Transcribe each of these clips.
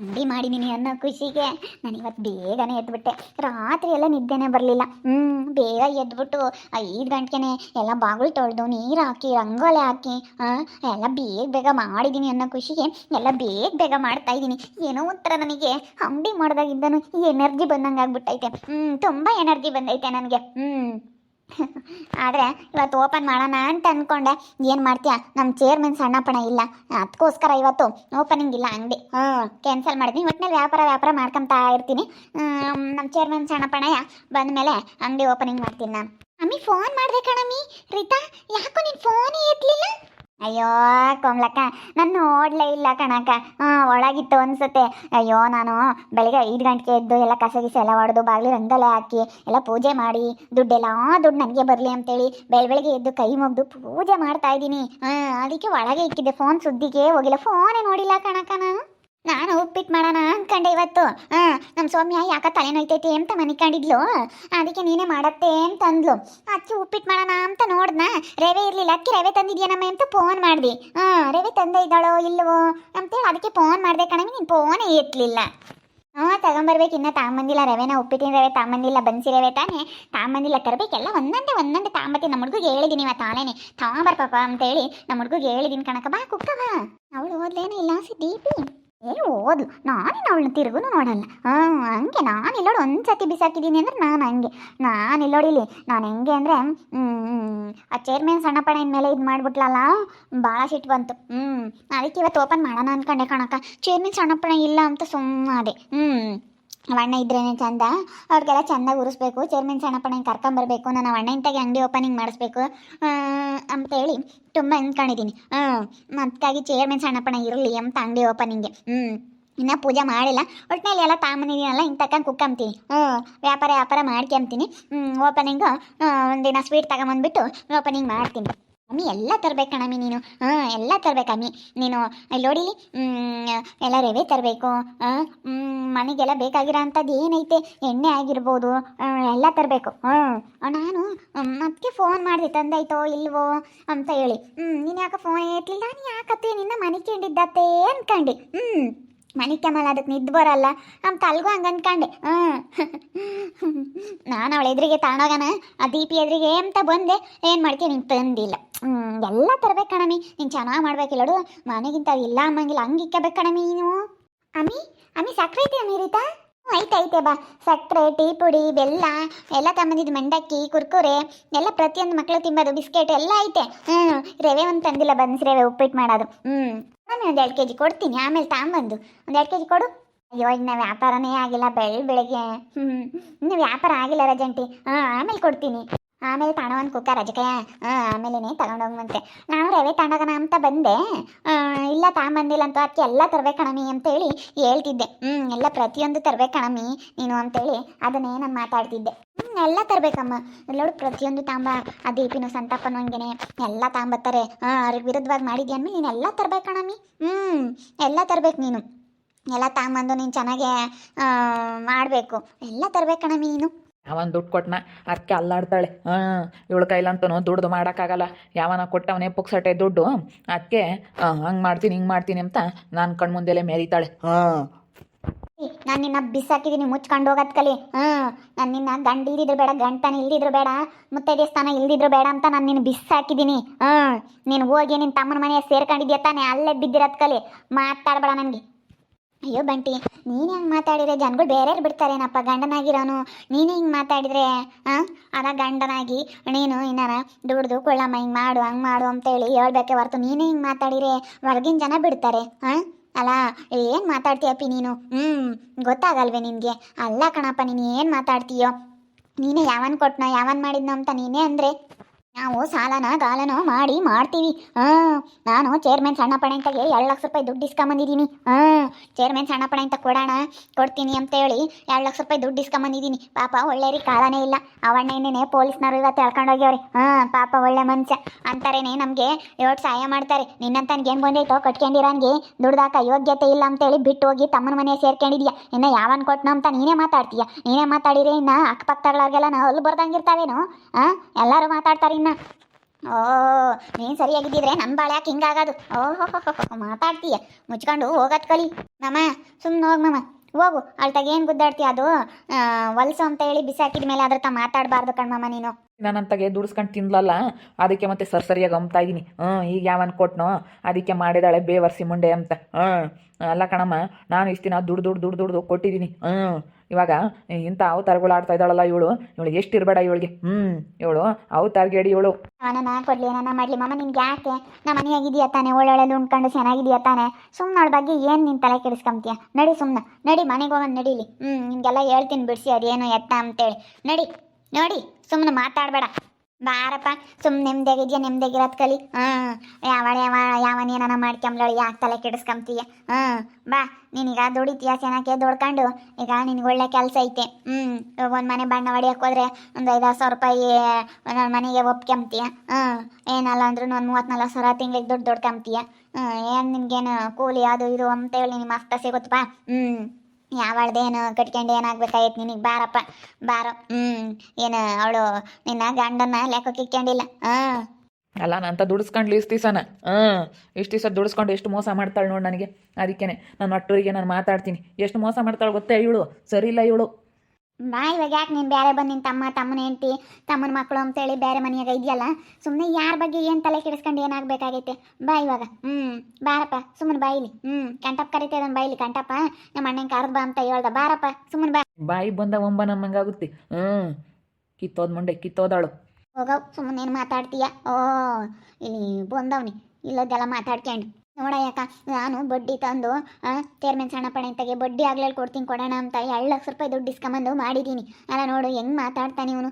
ಅಂಗಡಿ ಮಾಡಿದ್ದೀನಿ ಅನ್ನೋ ಖುಷಿಗೆ ನಾನು ಇವತ್ತು ಬೇಗನೆ ಎದ್ಬಿಟ್ಟೆ. ರಾತ್ರಿ ಎಲ್ಲ ನಿದ್ದೆನೇ ಬರಲಿಲ್ಲ. ಹ್ಞೂ ಬೇಗ ಎದ್ಬಿಟ್ಟು ಐದು ಗಂಟೆಗೆ ಎಲ್ಲ ಬಾಗಿಲು ತೊಳೆದು ನೀರು ಹಾಕಿ, ರಂಗೋಲೆ ಹಾಕಿ ಎಲ್ಲ ಬೇಗ ಬೇಗ ಮಾಡಿದ್ದೀನಿ ಅನ್ನೋ ಖುಷಿಗೆ ಎಲ್ಲ ಬೇಗ ಬೇಗ ಮಾಡ್ತಾ ಇದ್ದೀನಿ ಏನೋ ಒಂಥರ ನನಗೆ ಅಂಗಡಿ ಮಾಡಿದಾಗಿದ್ದನು ಎನರ್ಜಿ ಬಂದಂಗೆ ಆಗ್ಬಿಟ್ಟೈತೆ ಹ್ಞೂ ತುಂಬ ಎನರ್ಜಿ ಬಂದೈತೆ ನನಗೆ. ಹ್ಞೂ ಆದರೆ ಇವತ್ತು ಓಪನ್ ಮಾಡೋಣ ಅಂತ ಅಂದ್ಕೊಂಡೆ ಏನು ಮಾಡ್ತೀಯ? ನಮ್ಮ ಚೇರ್ಮನ್ ಸಣ್ಣಪ್ಪಣ ಇಲ್ಲ. ಅದಕ್ಕೋಸ್ಕರ ಇವತ್ತು ಓಪನಿಂಗ್ ಇಲ್ಲ ಅಂಗಡಿ. ಹ್ಞೂ ಕ್ಯಾನ್ಸಲ್ ಮಾಡಿದ್ದೀನಿ ಒಟ್ಟಿನಲ್ಲಿ ವ್ಯಾಪಾರ ವ್ಯಾಪಾರ ಮಾಡ್ಕೊತಾ ಇರ್ತೀನಿ. ನಮ್ಮ ಚೇರ್ಮನ್ ಸಣ್ಣಪ್ಪಣಯ್ಯ ಬಂದಮೇಲೆ ಅಂಗಡಿ ಓಪನಿಂಗ್ ಮಾಡ್ತೀನಿ ನಾನು. ಅಮ್ಮಿ ಫೋನ್ ಮಾಡಿದೆ ಕಣಮ್ಮಿ. ರೀತಾ, ಯಾಕೋ ನೀನು ಫೋನೇ ಎತ್ತಲಿಲ್ಲ ಅಯ್ಯೋ, ಕೋಮ್ಲಕ್ಕ, ನಾನು ನೋಡಲೇ ಇಲ್ಲ ಕಣಕ್ಕ. ಹಾಂ, ಒಳಗಿತ್ತು ಅನ್ಸುತ್ತೆ. ಅಯ್ಯೋ, ನಾನು ಬೆಳಿಗ್ಗೆ ಐದು ಗಂಟೆಗೆ ಎದ್ದು ಎಲ್ಲ ಕಸ ಗಿಸ ಎಲ್ಲ ಹೊಡೆದು ಬಾಗಿಲು ರಂಗಲೆ ಹಾಕಿ ಎಲ್ಲ ಪೂಜೆ ಮಾಡಿ, ದುಡ್ಡೆಲ್ಲ ದುಡ್ಡು ನನಗೆ ಬರಲಿ ಅಂತೇಳಿ ಬೆಳ ಬೆಳಗ್ಗೆ ಎದ್ದು ಕೈ ಮುಗ್ದು ಪೂಜೆ ಮಾಡ್ತಾ ಇದ್ದೀನಿ. ಹಾಂ, ಅದಕ್ಕೆ ಒಳಗೆ ಇಕ್ಕಿದ್ದೆ ಫೋನ್ ಸುದ್ದಿಗೆ ಹೋಗಿಲ್ಲ. ಫೋನೇ ನೋಡಿಲ್ಲ ಕಣಕ್ಕ ನಾನು. ನಾನು ಉಪ್ಪಿಟ್ಟು ಮಾಡೋಣ ಅನ್ಕಂಡೆ ಇವತ್ತು. ಹಾಂ ನಮ್ಮ ಸೌಮ್ಯ ಯಾಕ ತಲೆನೋಯ್ತೈತಿ ಅಂತ ಮನಿಕೊಂಡಿದ್ಲು. ಅದಕ್ಕೆ ನೀನೇ ಮಾಡತ್ತೆ ಅಂತ ಅಂದ್ಲು ಅಕ್ಕಿ ಉಪ್ಪಿಟ್ಟು ಮಾಡೋಣ ಅಂತ ನೋಡ್ದ ರವೆ ಇರಲಿಲ್ಲ, ಅಕ್ಕಿ ರವೆ ತಂದಿದ್ಯಾನಮ್ಮ ಅಂತ ಫೋನ್ ಮಾಡ್ದಿ. ಹಾಂ ರವೆ ತಂದೆ ಇದ್ದಾಳೋ ಇಲ್ಲವೋ ಅಂತೇಳಿ ಅದಕ್ಕೆ ಫೋನ್ ಮಾಡಿದೆ ಕಣಮಿ ನೀನು ಫೋನೇ ಎತ್ತಲಿಲ್ಲ ಹಾಂ ತಗೊಂಬರ್ಬೇಕು, ಇನ್ನೂ ತಾಂಬಂದಿಲ್ಲ ರವೆನ, ಉಪ್ಪಿಟ್ಟಿನ ರವೆ ತಾಂಬಂದಿಲ್ಲ, ಬನ್ಸಿ ರವೆ ತಾನೇ ತಾಂಬಂದಿಲ್ಲ ತರಬೇಕೆಲ್ಲ ಒಂದೊಂದೇ ಒಂದೊಂದೇ ತಾಂಬತ್ತಿ ನಮ್ಮ ಹುಡುಗಿಗೆ ಹೇಳಿದ್ದೀನಿ ಇವತ್ತು ಆಲೇನೆ ತಗೊಂಬರ್ ಪಾಪ ಅಂತೇಳಿ ನಮ್ಮ ಹುಡುಗಿಗೆ ಹೇಳಿದ್ದೀನಿ ಕಣಕ ಬಾ ಕುಕ್ಕ ಬಾ. ಅವಳು ಓದ್ಲೇನೇ ಇಲ್ಲ ದೀಪಿ ಏ, ಓದ್ಲು. ನಾನೇನು ಅವಳನ್ನ ತಿರುಗುನು ನೋಡಲ್ಲ. ಹಾಂ, ಹಂಗೆ ನಾನು ಇಲ್ಲೋಡು ಒಂದು ಸತಿ ಬಿಸಾಕಿದ್ದೀನಿ ಅಂದ್ರೆ ನಾನು ಹಂಗೆ. ನಾನು ಇಲ್ಲೋಡಿಲಿ ನಾನು ಹೆಂಗೆ ಅಂದರೆ ಆ ಚೇರ್ಮನ್ ಸಣ್ಣ ಪಣ ಮೇಲೆ ಇದು ಮಾಡಿಬಿಟ್ಲಲ್ಲ ಭಾಳ ಸಿಟ್ಟು ಬಂತು. ಹ್ಞೂ ಅದಕ್ಕೆ ಇವತ್ತು ಓಪನ್ ಮಾಡೋಣ ಅಂದ್ಕೊಂಡೆ ಕಣಕ್ಕ. ಚೇರ್ಮನ್ ಸಣ್ಣ ಪಣ ಇಲ್ಲ ಅಂತ ಸುಮ್ಮನೆ ಹ್ಞೂ ಅಣ್ಣ ಇದ್ರೇನೆ ಚಂದ. ಅವ್ರಿಗೆಲ್ಲ ಚೆಂದಾಗಿ ಉರಿಸ್ಬೇಕು. ಚೇರ್ಮನ್ ಸಣ್ಣಪ್ಪನ ಕರ್ಕೊಂಬರ್ಬೇಕು ನಾನು ಅಣ್ಣ ಇಂತಾಗಿ ಅಂಗಡಿ ಓಪನಿಂಗ್ ಮಾಡಿಸ್ಬೇಕು. ಅಂತೇಳಿ ತುಂಬ ಅಂದ್ಕೊಂಡಿದ್ದೀನಿ ಹ್ಞೂ ಅದಕ್ಕಾಗಿ ಚೇರ್ಮನ್ ಸಣ್ಣಪ್ಪನ ಇರಲಿ ಅಂತ ಅಂಗಡಿ ಓಪನಿಂಗ್ಗೆ ಹ್ಞೂ ಇನ್ನು ಪೂಜೆ ಮಾಡಿಲ್ಲ. ಒಟ್ಟಿನಲ್ಲಿ ಎಲ್ಲ ತಾಂಬಂದಿದ್ದೀನಲ್ಲ ಹಿಂಗೆ ತಕ್ಕಂಗೆ ಕುಕ್ಕಂತೀನಿ ಹ್ಞೂ ವ್ಯಾಪಾರ ವ್ಯಾಪಾರ ಮಾಡ್ಕೊಂತೀನಿ ಓಪನಿಂಗು ಒಂದಿನ ಸ್ವೀಟ್ ತಗೊಂಬಂದ್ಬಿಟ್ಟು ಓಪನಿಂಗ್ ಮಾಡ್ತೀನಿ. ಅಮ್ಮಿ ಎಲ್ಲ ತರ್ಬೇಕು ಕಣಮ್ಮಿ ನೀನು. ಹಾಂ ಎಲ್ಲ ತರ್ಬೇಕು ಅಮ್ಮಿ. ನೀನು ನೋಡಿಲಿ ಎಲ್ಲ ರವೆ ತರಬೇಕು. ಮನೆಗೆಲ್ಲ ಬೇಕಾಗಿರೋ ಅಂಥದ್ದು ಏನೈತೆ? ಎಣ್ಣೆ ಆಗಿರ್ಬೋದು ಎಲ್ಲ ತರಬೇಕು. ಹ್ಞೂ ನಾನು ಅದಕ್ಕೆ ಫೋನ್ ಮಾಡಿದೆ, ತಂದಾಯ್ತೋ ಇಲ್ವೋ ಅಂತ ಹೇಳಿ. ಹ್ಞೂ ನೀನು ಯಾಕೆ ಫೋನ್ ಎತ್ತಲಿಲ್ಲ ನೀನು ಯಾಕತ್ತೆ? ನಿನ್ನ ಮನೆ ಕೇಳಿದ್ದತ್ತೆ ಅನ್ಕಂಡು. ಹ್ಞೂ ಮನೆ ಕೆಮಲ್ ಅದಕ್ಕೆ ನಿದ್ದು ಬರಲ್ಲ ನಮ್ಮ ತಲ್ಗೂ ಹಂಗೆ ಅನ್ಕಂಡೆ. ನಾನು ಅವಳ ಎದುರಿಗೆ ತಾಣೋಗನ, ಆ ದೀಪಿ ಎದುರಿಗೆ ಅಂತ ಬಂದೆ, ಏನು ಮಾಡ್ತೀನಿ ನೀನು ತಂದಿಲ್ಲ. ಎಲ್ಲ ತರಬೇಕು ಕಣಮಿ. ನೀನು ಚೆನ್ನಾಗಿ ಮಾಡ್ಬೇಕಿಲ್ಲಡು ಮನೆಗಿಂತ ಇಲ್ಲ ಅಮ್ಮಂಗಿಲ್ಲ ಹಂಗೆ ಇಕ್ಕಬೇಕು ಕಣಮಿ ನೀನು. ಅಮ್ಮಿ ಅಮ್ಮಿ ಸಕ್ಕರೆ ಐತೆ ಅಮ್ಮಿ ರೀತಾ? ಐತೆ ಐತೆ ಬಾ. ಸಕ್ಕರೆ ಟೀ ಪುಡಿ, ಬೆಲ್ಲ, ಎಲ್ಲ ತಗೊಂಬಂದಿದ್ದು ಮಂಡಕ್ಕಿ, ಕುರ್ಕುರೆ, ಎಲ್ಲ ಪ್ರತಿಯೊಂದು ಮಕ್ಕಳು ತಿಂಬೋದು, ಬಿಸ್ಕೆಟ್ ಎಲ್ಲ ಐತೆ. ಹ್ಞೂ ರವೆ ಒಂದು ತಂದಿಲ್ಲ, ಬನ್ಸ್ ರವೆ ಉಪ್ಪಿಟ್ಟು ಮಾಡೋದು. ಹ್ಞೂ ನಾನು ಒಂದು ಎರಡು ಕೆ ಜಿ ಕೊಡ್ತೀನಿ, ಆಮೇಲೆ ತಗೊಂಬಂದು. ಒಂದು ಎರಡು ಕೆ ಜಿ ಕೊಡು. ಅಯ್ಯೋ ಇನ್ನು ವ್ಯಾಪಾರನೇ ಆಗಿಲ್ಲ, ಬೆಳ್, ಬೆಳಗ್ಗೆ. ಹ್ಞೂ ಇನ್ನು ವ್ಯಾಪಾರ ಆಗಿಲ್ಲ ರಜಂಟಿ ಹಾಂ, ಆಮೇಲೆ ಕೊಡ್ತೀನಿ. ಆಮೇಲೆ ತಗೊಂಡು ಕುಕ್ಕ ರಜಕಯ್ಯ. ಹಾಂ ಆಮೇಲೆ ತಗೊಂಡೋಗುವಂತೆ ನಾನು ರವೆ ತಗೊಂಡೋಗೋಣ ಅಂತ ಬಂದೆ. ಇಲ್ಲ ತಗೊಂಬಂದಿಲ್ಲ ಅಂತ ಅದಕ್ಕೆ ಎಲ್ಲ ತರಬೇಕಣಮಿ ಅಂತೇಳಿ ಹೇಳ್ತಿದ್ದೆ. ಹ್ಞೂ ಎಲ್ಲ ಪ್ರತಿಯೊಂದು ತರಬೇಕಣಮಿ ಕಣಮಿ ನೀನು ಅಂತೇಳಿ. ಅದನ್ನೇ ನಾನು ಮಾತಾಡ್ತಿದ್ದೆ. ಎಲ್ಲ ತರಬೇಕಮ್ಮ. ಎಲ್ಲೋಡು ಪ್ರತಿಯೊಂದು ತಾಂಬ ಆ ದೀಪಿನ ಸಂತಾಪನಂಗೇನೆ ಎಲ್ಲ ತಾಂಬತ್ತಾರೆ. ಹಾಂ ಅವ್ರಿಗೆ ವಿರುದ್ಧವಾಗಿ ಮಾಡಿದ್ಯಾ ಅಂದ್ಮೇಲೆ ನೀನು? ಎಲ್ಲ ತರ್ಬೇಕು ಕಣಮಿ ಹ್ಞೂ ಎಲ್ಲ ತರಬೇಕು ನೀನು. ಎಲ್ಲ ತಾಂಬಂದು ನೀನು ಚೆನ್ನಾಗೆ ಮಾಡಬೇಕು. ಎಲ್ಲ ತರ್ಬೇಕು ಕಣಮಿ ನೀನು. ಅವನ್ ದುಡ್ಡು ಕೊಟ್ಟನ ಅದಕ್ಕೆ ಅಲ್ಲಾಡ್ತಾಳೆ. ಹಾಂ ಇವಳ ಕೈಲಂತೂ ದುಡ್ದು ಮಾಡೋಕ್ಕಾಗಲ್ಲ. ಯಾವನ ಕೊಟ್ಟವನೇ ಪುಕ್ಸಟ್ಟೆ ದುಡ್ಡು. ಅದಕ್ಕೆ ಹಂಗೆ ಮಾಡ್ತೀನಿ ಹಿಂಗೆ ಮಾಡ್ತೀನಿ ಅಂತ ನಾನು ಕಣ್ಮುಂದೆಲೆ ಮೇರಿತಾಳೆ. ಹಾಂ ನಾನು ನಿನ್ನ ಬಿಸಾಕಿದ್ದೀನಿ ಮುಚ್ಕೊಂಡು ಹೋಗೋದ್ ಕಲಿ. ಹ್ಞೂ ನಾನು ನಿನ್ನ ಗಂಡ ಇಲ್ದಿದ್ರು ಬೇಡ ಗಂಟನ ಇಲ್ದಿದ್ರು ಬೇಡ, ಮುತ್ತೈದೆ ಸ್ಥಾನ ಇಲ್ದಿದ್ರು ಬೇಡ ಅಂತ ನಾನು ನಿನ್ನ ಬಿಸಾಕಿದ್ದೀನಿ ಹ್ಞೂ ನೀನು ಹೋಗಿ ನಿನ್ನ ತಮ್ಮನ ಮನೆ ಸೇರ್ಕೊಂಡಿದ್ಯಾ ತಾನೇ, ಅಲ್ಲೇ ಬಿದ್ದಿರತ್ ಕಲಿ. ಮಾತಾಡ್ಬೇಡ ನನಗೆ. ಅಯ್ಯೋ ಬಂಟಿ, ನೀನು ಹೆಂಗೆ ಮಾತಾಡಿದ್ರೆ? ಜನಗಳು ಬೇರೆಯವ್ರು ಬಿಡ್ತಾರೇನಪ್ಪ? ಗಂಡನಾಗಿರೋನು, ನೀನು ಹಿಂಗೆ ಮಾತಾಡಿದ್ರೆ? ಹಾಂ, ಅದ ಗಂಡನಾಗಿ, ನೀನು ಏನಾರ ದುಡ್ದು ಕೊಳ್ಳಮ್ಮ, ಹಿಂಗೆ ಮಾಡು, ಹಂಗೆ ಮಾಡು ಅಂತೇಳಿ ಹೇಳ್ಬೇಕೆ ಹೊರ್ತು ನೀನೇ ಹಿಂಗೆ ಮಾತಾಡಿದ್ರೆ? ಹೊರಗಿನ ಜನ ಬಿಡ್ತಾರೆ, ಹಾಂ? ಅಲ್ಲ ಏನು ಮಾತಾಡ್ತೀಯಪ್ಪಿ ನೀನು? ಹ್ಞೂ ಗೊತ್ತಾಗಲ್ವೇ ನಿನಗೆ. ಅಲ್ಲ ಕಣಪ್ಪ, ನೀನು ಏನು ಮಾತಾಡ್ತೀಯೋ? ನೀನೇ ಯಾವನ್ ಕೊಟ್ನೋ, ಯಾವನ್ ಮಾಡಿದ್ನೋ ಅಂತ ನೀನೇ ಅಂದರೆ? ನಾವು ಸಾಲನ ಗಾಲನೋ ಮಾಡಿ ಮಾಡ್ತೀವಿ. ಹಾಂ ನಾನು ಚೇರ್ಮನ್ ಸಣ್ಣಪ್ಪಣೆ ಅಂತಗೆ ಎರಡು ಲಕ್ಷ ರೂಪಾಯಿ ದುಡ್ಡು ಇಸ್ಕೊಂಬಂದಿದ್ದೀನಿ ಹಾಂ ಚೇರ್ಮನ್ ಸಣ್ಣಪ್ಪಣೆ ಪಣೆ ಅಂತ ಕೊಡೋಣ, ಕೊಡ್ತೀನಿ ಅಂತ ಹೇಳಿ ಎರಡು ಲಕ್ಷ ರೂಪಾಯಿ ದುಡ್ಡು ಇಸ್ಕೊಂಬಂದಿದ್ದೀನಿ ಪಾಪ ರೀ ಕಾಲನೇ ಇಲ್ಲ. ಅವಣ್ಣ ಇನ್ನೇನೆ ಪೊಲೀಸ್ನವ್ರು ಇವತ್ತು ಎಳ್ಕೊಂಡೋಗ್ಯವ್ರಿ. ಹಾಂ ಪಾಪ ಒಳ್ಳೆ ಮನುಷ್ಯ. ಅಂತಾರೇನೆ ನಮಗೆ ಇವತ್ತು ಸಹಾಯ ಮಾಡ್ತಾರೆ. ನಿನ್ನಂತನ್ಗೇನು ಬಂದೈತೋ ಕಟ್ಕೊಂಡಿರೋನ್ಗೆ ದುಡ್ದಾಕ ಯೋಗ್ಯತೆ ಇಲ್ಲ ಅಂತೇಳಿ ಬಿಟ್ಟು ಹೋಗಿ ತಮ್ಮನ ಮನೆ ಸೇರ್ಕೊಂಡಿದ್ಯಾ? ಇನ್ನು ಯಾವನ್ ಕೊಟ್ಟನು ಅಂತ ನೀನೇ ಮಾತಾಡ್ತೀಯ? ನೀನೇ ಮಾತಾಡಿದ್ರೆ ಇನ್ನು ಅಕ್ಕಪಕ್ಕದವ್ರಿಗೆಲ್ಲ ನಾವು ಅಲ್ಲಿ ಬರ್ದಂಗಿರ್ತಾವೇನು ಹಾಂ ಎಲ್ಲರೂ ಮಾತಾಡ್ತಾರೆ ಇನ್ನು ಓ, ನೀನು ಸರಿಯಾಗಿದ್ದಿದ್ರೆ ನಮ್ಮ ಬಾಳೆ ಯಾಕೆ ಹಿಂಗಾಗೋದು. ಓಹೋ ಮಾತಾಡ್ತೀಯ. ಮುಚ್ಕೊಂಡು ಹೋಗತ್ ಕಲಿ. ಮಾಮ ಸುಮ್ಮನೆ ಹೋಗ್ ಮಾಮ. ಹೋಗು. ಅಳ್ತಾಗ ಏನು ಗುದ್ದಾಡ್ತಿ ಅದು? ಹೊಲ್ಸು ಅಂತ ಹೇಳಿ ಬಿಸಾಕಿದ ಮೇಲೆ ಅದ್ರ ತ ಮಾತಾಡಬಾರ್ದು ಕಣ್ಮಮ್ಮ ನೀನು. ನಾನಂತಾಗೆ ದುಡಿಸ್ಕೊಂಡು ತಿನ್ಲಲ್ಲ? ಅದಕ್ಕೆ ಮತ್ತೆ ಸರ್ ಸರಿಯಾಗಿ ಅಂಬ್ತಾ ಇದೀನಿ. ಹ್ಞೂ, ಈಗ ಯಾವನ್ ಕೊಟ್ನೋ? ಅದಕ್ಕೆ ಮಾಡಿದಾಳೆ ಬೇವರ್ಸಿ ಮುಂಡೆ ಅಂತ. ಹ್ಞೂ. ಅಲ್ಲ ಕಣಮ್ಮ, ನಾನು ಇಷ್ಟು ದಿನ ದುಡ್ಡು ದುಡ್ಡು ದುಡ್ಡು ದುಡ್ದು ಕೊಟ್ಟಿದ್ದೀನಿ ಹ್ಞೂ. ಇವಾಗ ಇಂಥ ಅವತಾರಗಳು ಆಡ್ತಾ ಇದ್ದಾಳಲ್ಲ ಇವಳು. ಇವಳು ಎಷ್ಟು ಇರಬೇಡ ಇವಳಿಗೆ. ಹ್ಮ್, ಇವಳು ಅವತಾರ್ಗೇಡಿ ಇವಳು. ಅವನನ್ನ ಕೊಡ್ಲಿ ಏನನ್ನ ಮಾಡ್ಲಿ. ಮಾಮ, ನಿನ್ಗೆ ಯಾಕೆ? ನಮ್ಮ ಮನೆಯಾಗಿದೆಯಾ ತಾನೆ? ಒಳ್ಳೊಳ್ಳೆದು ಉಂಡ್ಕೊಂಡು ಚೆನ್ನಾಗಿದೆಯಾ ತಾನೆ? ಸುಮ್ಮನೆ ಅವಳ ಬಗ್ಗೆ ಏನು ನಿನ್ ತಲೆ ಕೆಡಿಸ್ಕೊಂತೀಯ ನಡಿ ಸುಮ್ಮನೆ ನಡಿ, ಮನೆಗೆ ಹೋಗೋಣ ನಡೀಲಿ. ಹ್ಞೂ ನಿಮಗೆಲ್ಲ ಹೇಳ್ತೀನಿ ಬಿಡಿಸಿ, ಅದೇನು ಎತ್ತ ಅಂತೇಳಿ. ನಡಿ, ನೋಡಿ ಸುಮ್ಮನೆ ಮಾತಾಡಬೇಡ. ಬಾರಪ್ಪ ಸುಮ್ಮನೆ ನೆಮ್ಮದಿಯಾಗಿದ್ಯಾ ನೆಮ್ಮದಿಯಾಗಿರೋದು ಕಲಿ. ಹಾಂ ಯಾವಳ ಯಾವ ಯಾವನೇನ ಮಾಡ್ಕೊಂಬ್ಲಳಿ ಯಾಕೆ ತಲೆ ಕೆಡಿಸ್ಕೊಂತೀಯ ಹಾಂ ಬಾ, ನೀನೀಗ ದುಡಿತೀಯ ಚೆನ್ನಾಗಿ ದುಡ್ಕೊಂಡು, ಈಗ ನಿನಗೆ ಒಳ್ಳೆ ಕೆಲಸ ಐತೆ. ಹ್ಞೂ ಒಂದು ಮನೆ ಬಣ್ಣ ಹೊಡಿಯಕ್ಕೆ ಹೋದ್ರೆ ಒಂದು ಐದಾರು ಸಾವಿರ ರೂಪಾಯಿ ನನ್ನ ಮನೆಗೆ ಒಪ್ಕೊಂತೀಯ ಹಾಂ ಏನಲ್ಲ ಅಂದ್ರೂ ಒಂದು ಮೂವತ್ತು ನಲ್ವತ್ತು ಸಾವಿರ ತಿಂಗಳಿಗೆ ದುಡ್ಡು ಹ್ಞೂ ಏನು ನಿನ್ಗೇನು ಕೂಲಿ ಅದು ಇದು ಅಂತೇಳಿ ನಿನ್ನ ಅಷ್ಟ ಸಿಗುತ್ತಪ್ಪ ಹ್ಞೂ ಯಾವಳ್ದೇನು ಕಟ್ಕೊಂಡು ಏನಾಗ್ಬೇಕಾಯ್ತು ನಿನಗೆ? ಬಾರಪ್ಪ, ಬಾರೋ. ಹ್ಞೂ ಏನು ಅವಳು ನಿನ್ನ ಗಂಡನ ಲೆಕ್ಕಕ್ಕೆ ಇಕ್ಕೊಂಡಿಲ್ಲ ಹಾಂ. ಅಲ್ಲ, ನಾನು ಅಂತ ದುಡಿಸ್ಕೊಂಡ್ಲಿ ಇಷ್ಟು ದಿವಸನ? ಹಾಂ. ಇಷ್ಟು ದಿವಸ ದುಡಿಸ್ಕೊಂಡು ಎಷ್ಟು ಮೋಸ ಮಾಡ್ತಾಳೆ ನೋಡಿ ನನಗೆ. ಅದಕ್ಕೇನೆ, ನಾನು ಅಟ್ಟೂರಿಗೆ ನಾನು ಮಾತಾಡ್ತೀನಿ. ಎಷ್ಟು ಮೋಸ ಮಾಡ್ತಾಳೆ ಗೊತ್ತೇ ಇವಳು? ಸರಿ ಇಲ್ಲ ಇವಳು? ಬಾ ಇವಾಗ ಯಾಕೆ ನೀನು ಬೇರೆ ಬಂದು ನಿನ್ನ ತಮ್ಮ ತಮ್ಮನ ಹೆಂಡತಿ ತಮ್ಮನ ಮಕ್ಕಳು ಅಂತೇಳಿ ಬೇರೆ ಮನೆಯಾಗ ಇದೆಯಲ್ಲ? ಸುಮ್ಮನೆ ಯಾರ ಬಗ್ಗೆ ಏನು ತಲೆ ಕೆಡಿಸ್ಕೊಂಡು ಏನಾಗಬೇಕಾಗೈತೆ ಬಾ ಇವಾಗ. ಹ್ಞೂ ಬಾರಪ್ಪ ಸುಮ್ಮನೆ ಬಾಯಿಲಿ ಹ್ಞೂ ಕಂಟಪ್ಪ ಕರಿತೇದನ್ ಬಾಯಿಲಿ ಕಂಟಪ್ಪ. ನಮ್ಮ ಅಣ್ಣನ ಕರೆದು ಬಾ ಅಂತ ಹೇಳ್ದ. ಬಾರಪ್ಪ ಸುಮ್ಮನೆ ಬಾ. ಬಾಯಿ ಬಂದ ಒಂಬ ನಮ್ಮಂಗಾಗುತ್ತೆ ಹ್ಞೂ ಕಿತ್ತೋದ್ ಮಂಡೆ ಕಿತ್ತೋದಾಳು. ಹೋಗವ್ ಸುಮ್ಮನೆ ಏನು ಮಾತಾಡ್ತೀಯ? ಓ ಇಲ್ಲಿ ಬಂದವ್ನಿ. ಇಲ್ಲದೆಲ್ಲ ಮಾತಾಡ್ಕೊಂಡು ನೋಡ ಯಾಕ, ನಾನು ಬಡ್ಡಿ ತಂದು ಚೇರ್ಮನ್ ಸಣ್ಣಪ್ಪಣ ಪಣೆ ತೆಗೆ, ಬಡ್ಡಿ ಆಗ್ಲಲ್ಲಿ ಕೊಡ್ತೀನಿ ಕೊಡೋಣ ಅಂತ ಎರಡು ಲಕ್ಷ ರೂಪಾಯಿ ದುಡ್ಡು ಇಸ್ಕೊಂಬಂದು ಮಾಡಿದ್ದೀನಿ. ಅಲ್ಲ ನೋಡು, ಹೆಂಗೆ ಮಾತಾಡ್ತಾನೆ ಇವನು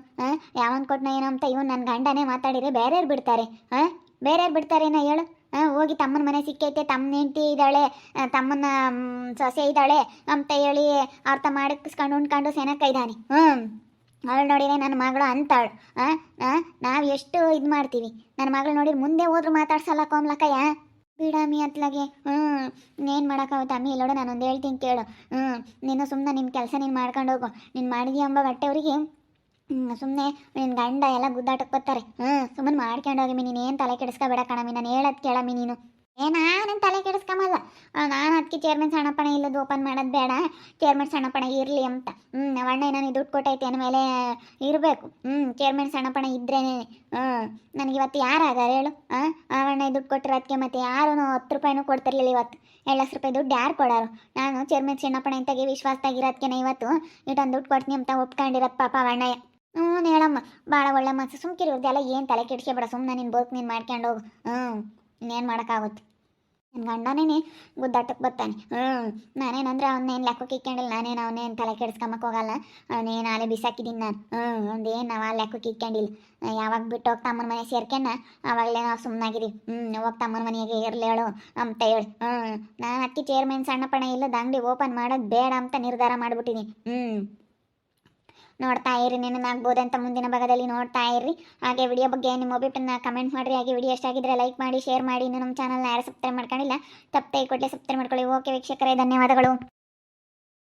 ಯಾವನ್ ಕೊಟ್ಟನ ಏನೋ ಅಂತ ಇವನು ನನ್ನ ಗಂಡನೇ ಮಾತಾಡಿದರೆ ಬೇರೆಯವ್ರು ಬಿಡ್ತಾರೆ ಹಾಂ ಬೇರೆಯವ್ರು ಬಿಡ್ತಾರೇನೋ ಹೇಳು ಹೋಗಿ ತಮ್ಮನ ಮನೆ ಸಿಕ್ಕೈತೆ, ತಮ್ಮನ ಹೆಂಡತಿ ಇದ್ದಾಳೆ ತಮ್ಮನ ಸೊಸೆ ಇದ್ದಾಳೆ ಅಂತ ಹೇಳಿ ಅರ್ಥ ಮಾಡಿಸ್ಕೊಂಡು ಉಣ್ಕೊಂಡು ಸೆನಕ್ಕ ಇದ್ದಾನೆ ಹ್ಞೂ ಅವಳು ನೋಡಿದ್ರೆ ನನ್ನ ಮಗಳು ಅಂತಾಳು ಹಾಂ ನಾವು ಎಷ್ಟು ಇದು ಮಾಡ್ತೀವಿ. ನನ್ನ ಮಗಳು ನೋಡಿದ್ರೆ ಮುಂದೆ ಹೋದ್ರು ಮಾತಾಡ್ಸಲ್ಲ ಕೋಮ್ಲಕ್ಕಯ್ಯ. ಬಿಡಾಮಿ ಅತ್ಲಾಗೆ. ಹ್ಞೂ ಏನು ಮಾಡೋಕ್ಕಾಗುತ್ತೆ ಅಮ್ಮಿ ಇಲ್ಲೋಡು ನಾನು ಒಂದು ಹೇಳ್ತೀನಿ ಕೇಳು. ಹ್ಞೂ ನೀನು ಸುಮ್ಮನೆ ನಿನ್ನ ಕೆಲಸ ನೀನು ಮಾಡ್ಕೊಂಡು ಹೋಗು. ನೀನು ಮಾಡಿದೀಯ ಬಟ್ಟೆ ಅವರಿಗೆ ಸುಮ್ಮನೆ ನಿನ್ನ ಗಂಡ ಎಲ್ಲ ಗುದ್ದಾಟಕ್ಕೋತಾರೆ ಹ್ಞೂ ಸುಮ್ಮನೆ ಮಾಡ್ಕೊಂಡು ಹೋಗಿ ನೀನು ಏನು ತಲೆ ಕೆಡಿಸ್ಕೊಬೇಡ ಕಣಮಿ. ನಾನು ಹೇಳೋದು ಕೇಳಮ್ಮಿ ನೀನು. ಏ ನಾನೇನು ತಲೆ ನಾನು ಅದಕ್ಕೆ ಚೇರ್ಮನ್ ಸಣ್ಣಪ್ಪಣ ಇಲ್ಲದು ಓಪನ್ ಮಾಡೋದು ಬೇಡ. ಚೇರ್ಮನ್ ಸಣ್ಣಪ್ಪಣ ಇರಲಿ ಅಂತ. ಹ್ಞೂ ಅಣ್ಣ ನಾನು ದುಡ್ಡು ಕೊಟ್ಟೈತೆ ಅಂದಮೇಲೆ ಇರಬೇಕು. ಹ್ಞೂ ಚೇರ್ಮನ್ ಸಣ್ಣಪ್ಪಣ ಇದ್ರೇನೆ. ಹ್ಞೂ ನನಗೆ ಇವತ್ತು ಯಾರಾಗಾರ ಹೇಳು? ಹಾಂ ಅವಣ್ಣ ದುಡ್ಡು ಕೊಟ್ಟಿರೋದಕ್ಕೆ ಮತ್ತೆ ಯಾರೂ ಹತ್ತು ರೂಪಾಯಿನೂ ಕೊಡ್ತಿರ್ಲಿಲ್ಲ ಇವತ್ತು. ಎರಡು ಲಕ್ಷ ರೂಪಾಯಿ ದುಡ್ಡು ಯಾರು ಕೊಡೋರು? ನಾನು ಚೇರ್ಮನ್ ಸಣ್ಣಪ್ಪಣ ಇಂತಾಗೆ ವಿಶ್ವಾಸದಾಗಿರೋದಕ್ಕೆ ಇವತ್ತು ಇಟೊಂದು ದುಡ್ಡು ಕೊಡ್ತೀನಿ ಅಂತ ಒಪ್ಕೊಂಡಿರೋದು ಪಾಪ ಅಣ್ಣಯ್ಯ ಹ್ಞೂ ಹೇಳಮ್ಮ. ಭಾಳ ಒಳ್ಳೆ ಮನಸ್ಸು. ಸುಮ್ಕಿರೋದೆಲ್ಲ ಏನು ತಲೆ ಕೆಡಿಸ್ಕೊಬೇಡ. ಸುಮ್ಮನೆ ನಿನ್ನ ಬದುಕು ನೀನು ಮಾಡ್ಕೊಂಡು ಹೋಗು. ಹ್ಞೂ ಇನ್ನೇನು ಮಾಡೋಕ್ಕಾಗುತ್ತೆ? ನನ್ನ ಗಂಡನೇ ಗುದ್ದಾಟಕ್ಕೆ ಬರ್ತಾನೆ. ಹ್ಞೂ ನಾನೇನಂದ್ರೆ ಅವನ್ನೇನು ಲೆಕ್ಕಕ್ಕೆ ಇಕ್ಕೊಂಡಿಲ್ಲ, ನಾನೇನು ಅವನೇನು ತಲೆ ಕೆಡಿಸ್ಕೊಂಬಕ್ಕೆ ಹೋಗಲ್ಲ. ಅವನೇನು ಅಲೆ ಬಿಸಾಕಿದ್ದೀನಿ ನಾನು. ಹ್ಞೂ ಒಂದೇನು ನಾವು ಆ ಲೆಕ್ಕಕ್ಕೆ ಇಕ್ಕೊಂಡಿಲ್ಲ. ಯಾವಾಗ ಬಿಟ್ಟು ಹೋಗಿ ತಮ್ಮನ ಮನೆ ಸೇರ್ಕೆನ ಆವಾಗಲೇ ನಾವು ಸುಮ್ಮನಾಗಿದ್ದೀವಿ ಹ್ಞೂ ಹೋಗಿ ತಮ್ಮನ ಮನೆಗೆ ಇರಲಿ ಹೇಳು ಅಂತ ಹೇಳಿ. ಹ್ಞೂ ನಾನು ಅಕ್ಕಿ ಚೇರ್ಮನ್ ಸಣ್ಣ ಪಣ ಇಲ್ಲದ ಅಂಗಡಿ ಓಪನ್ ಮಾಡೋದು ಬೇಡ ಅಂತ ನಿರ್ಧಾರ ಮಾಡಿಬಿಟ್ಟಿದ್ದೀನಿ ಹ್ಞೂ ನೋಡ್ತಾ ಇರಿ ನೆನನಾಗ್ಬೋದು ಅಂತ ಮುಂದಿನ ಭಾಗದಲ್ಲಿ ನೋಡ್ತಾ ಇರ್ರಿ. ಹಾಗೆ ವಿಡಿಯೋ ಬಗ್ಗೆ ನಿಮ್ಮ ಒಬಿಟನ್ನ ಕಮೆಂಟ್ ಮಾಡಿರಿ. ಹಾಗೆ ವಿಡಿಯೋ ಎಷ್ಟಾಗಿದ್ರೆ ಲೈಕ್ ಮಾಡಿ ಶೇರ್ ಮಾಡಿ. ಇನ್ನು ನಮ್ಮ ಚಾನಲ್ನ ಯಾರು ಸಬ್ಸ್ಕ್ರೈಬ್ ಮಾಡ್ಕೊಂಡಿಲ್ಲ ತಪ್ಪೇ ಕೊಟ್ಟಲೆ ಸಬ್ಸ್ಕ್ರೈಬ್ ಮಾಡ್ಕೊಳ್ಳಿ. ಓಕೆ ವೀಕ್ಷಕರೇ, ಧನ್ಯವಾದಗಳು.